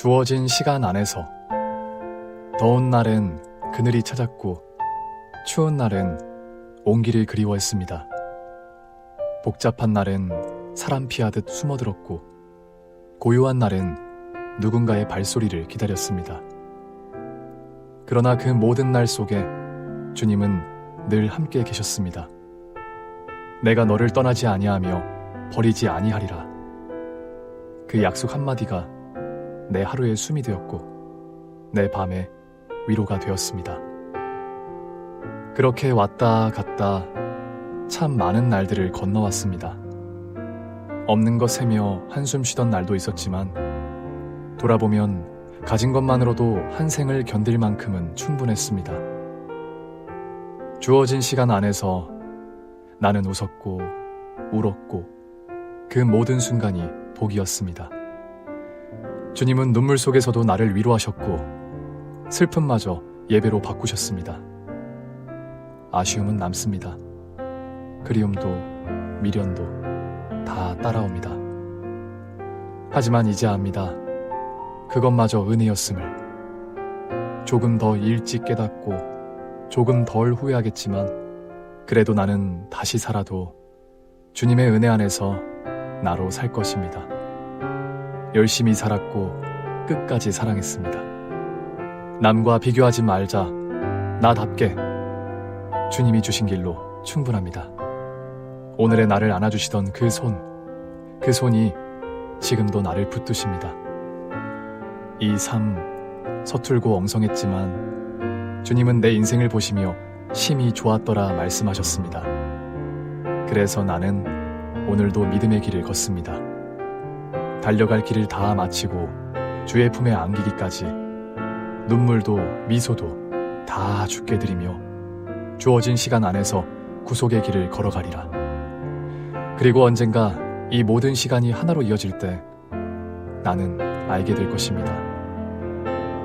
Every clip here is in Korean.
주어진 시간 안에서 더운 날엔 그늘이 찾았고 추운 날엔 온기를 그리워했습니다. 복잡한 날엔 사람 피하듯 숨어들었고 고요한 날엔 누군가의 발소리를 기다렸습니다. 그러나 그 모든 날 속에 주님은 늘 함께 계셨습니다. 내가 너를 떠나지 아니하며 버리지 아니하리라. 그 약속 한마디가 내 하루의 숨이 되었고 내 밤의 위로가 되었습니다. 그렇게 왔다 갔다 참 많은 날들을 건너왔습니다. 없는 것 세며 한숨 쉬던 날도 있었지만 돌아보면 가진 것만으로도 한 생을 견딜 만큼은 충분했습니다. 주어진 시간 안에서 나는 웃었고 울었고 그 모든 순간이 복이었습니다. 주님은 눈물 속에서도 나를 위로하셨고 슬픔마저 예배로 바꾸셨습니다. 아쉬움은 남습니다. 그리움도 미련도 다 따라옵니다. 하지만 이제 압니다. 그것마저 은혜였음을. 조금 더 일찍 깨닫고 조금 덜 후회하겠지만 그래도 나는 다시 살아도 주님의 은혜 안에서 나로 살 것입니다. 열심히 살았고 끝까지 사랑했습니다. 남과 비교하지 말자. 나답게 주님이 주신 길로 충분합니다. 오늘의 나를 안아주시던 그 손, 그 손이 지금도 나를 붙드십니다. 이 삶 서툴고 엉성했지만 주님은 내 인생을 보시며 심히 좋았더라 말씀하셨습니다. 그래서 나는 오늘도 믿음의 길을 걷습니다. 달려갈 길을 다 마치고 주의 품에 안기기까지 눈물도 미소도 다 죽게 드리며 주어진 시간 안에서 구속의 길을 걸어가리라. 그리고 언젠가 이 모든 시간이 하나로 이어질 때 나는 알게 될 것입니다.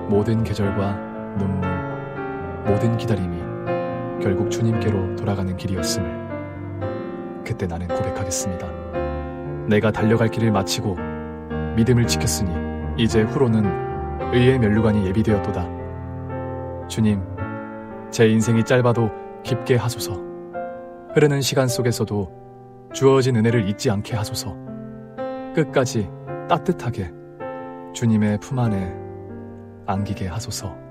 모든 계절과 눈물, 모든 기다림이 결국 주님께로 돌아가는 길이었음을 그때 나는 고백하겠습니다. 내가 달려갈 길을 마치고 믿음을 지켰으니 이제 후로는 의의 면류관이 예비되었도다. 주님, 제 인생이 짧아도 깊게 하소서. 흐르는 시간 속에서도 주어진 은혜를 잊지 않게 하소서. 끝까지 따뜻하게 주님의 품 안에 안기게 하소서.